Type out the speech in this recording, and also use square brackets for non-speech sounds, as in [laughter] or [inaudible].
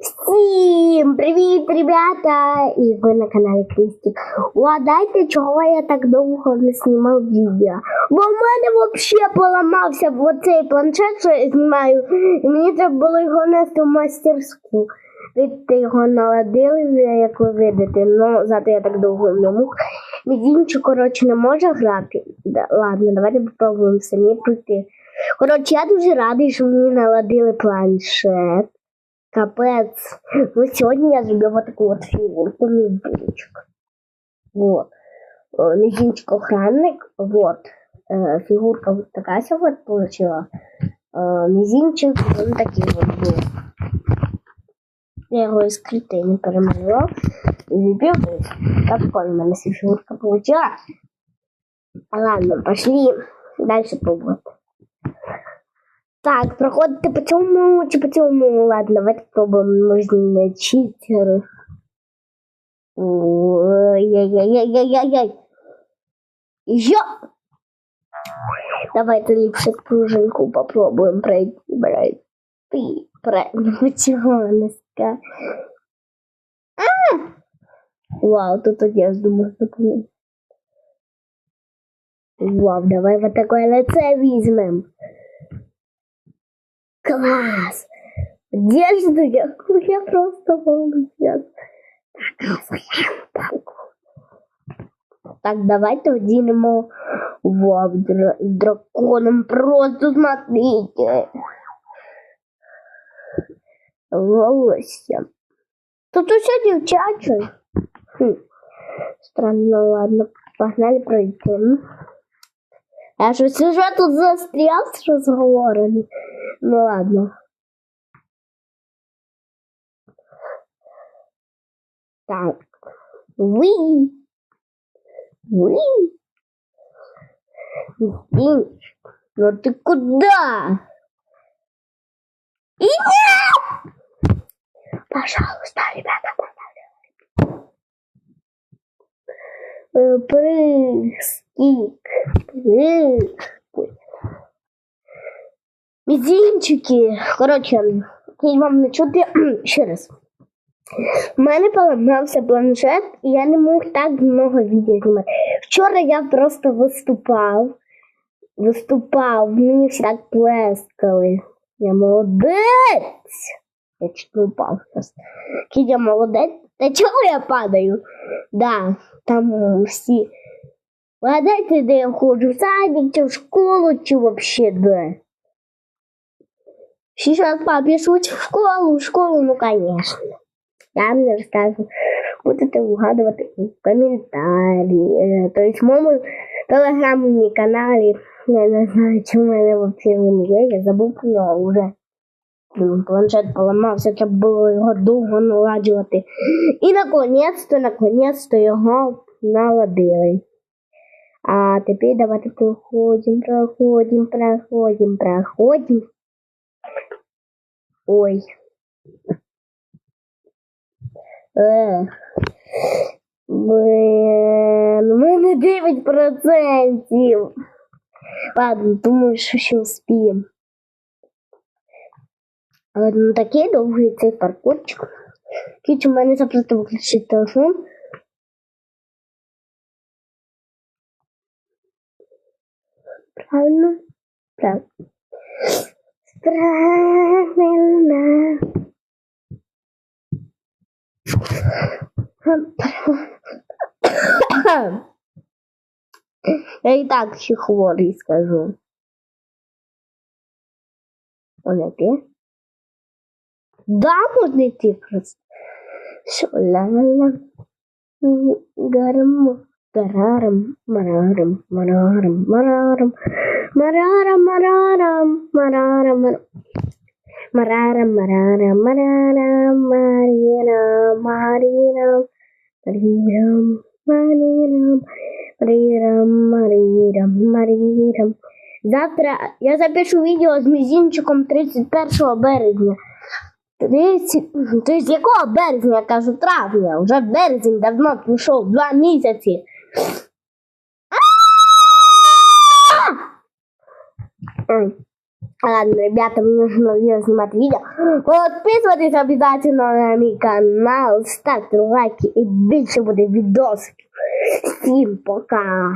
Всім привіт, ребята! І ви на каналі Крісті. Угадайте, чого я так довго не знімав відео. Бо в мене взагалі поламався оцей планшет, що я знімаю, і мені треба було його нести в мастерську. Видите, його наладили, як ви видите, ну зато я так довго не мог. Мізінчик, коротше, не може грати. Да, ладно, давайте попробуємо самі пройти. Коротше, я дуже радий, що мені наладили планшет. Капець. Ну, сьогодні я зробив вот таку от фігурку мізинчик. Вот. Э, Мизинчик охранник. Вот. Э, Фигурка вот такая ся вот получила. Э, Мизинчик он такий вот був. Я його із клітини перемалював. І зробив. Так прикольно, в мене ця фігурка получила. Ладно, пошли дальше пробувати. Так, проходите по цьому чи по цьому. Ладно, давайте пробуємо можливо читери. Ой-яй-яй-яй-яй-яй. Йо! Давайте ліпше пружинку попробуємо пройти, брать. Ти правильно цього не ска. А! Вау, тут одежду можна помити. Вау, давай вот такое лице візьмем. Класс! Одежда, я, я просто молодец. Так, давайте одінемо дра- з драконом. Просто смотрите. Волосся. Тут усе дівчаче. Хм. Странно, ладно. Погнали пройти. Я щось уже тут застрял з розговорами. Ну ладно. Так. Вы. Вы. Ну ты куда? Иди! Пожалуйста, ребята, Э, Прыг, скик, прыг. Ой. Мізинчики. Коротше, вам не чути [clears throat] ще раз. У мене поламався планшет, і я не мог так много відео знімати. Вчора я просто виступав. Виступав, мені всі так плескали. Я молодець. Я чуть не упав зараз. Я молодець. Та чого я падаю? Да, там всі. Вгадайте, де я ходжу, в садик, чи в школу, чи вообще де. Сейчас папе шутит в школу, в школу, ну конечно. Я вам не розкажу. Будете вгадувати у коментарі. Е, Тобто в моєму телеграмному каналі. Я не знаю, чи в мене взагалі він. Я забув про нього вже. Блін, Планшет поламався, треба було його довго наладжувати. І наконець-то, наконець-то його наладили. А тепер давайте проходимо, проходимо, проходимо, проходимо. Ой. Ех. Блин, у мене 9%. Ладно, думаю, що ще успіємо. Але не такий довгий цей паркурчик. Кіч, у мене запросто виключити телефон. Правильно? Правильно. Правильно. Я і так ще хворий скажу. Он який? Да, можна йти просто. Що ла-ла-ла. Гарам, гарарам, марарам, марарам, марарам, марарам, марарам, марарам, мар- марарам, марарам, марарам, марирам, марирам, марирам, марирам, марирам, марирам, марирам. Завтра я запишу відео з мізінчиком 31 березня. 30, то есть якого березня, я кажу, травня, вже березень давно пройшов, два місяці. А! Ой. Ладно, ребята, мне нужно снимать видео. Подписывайтесь обязательно на мой канал, ставьте лайки и больше будет видосов. Всем пока!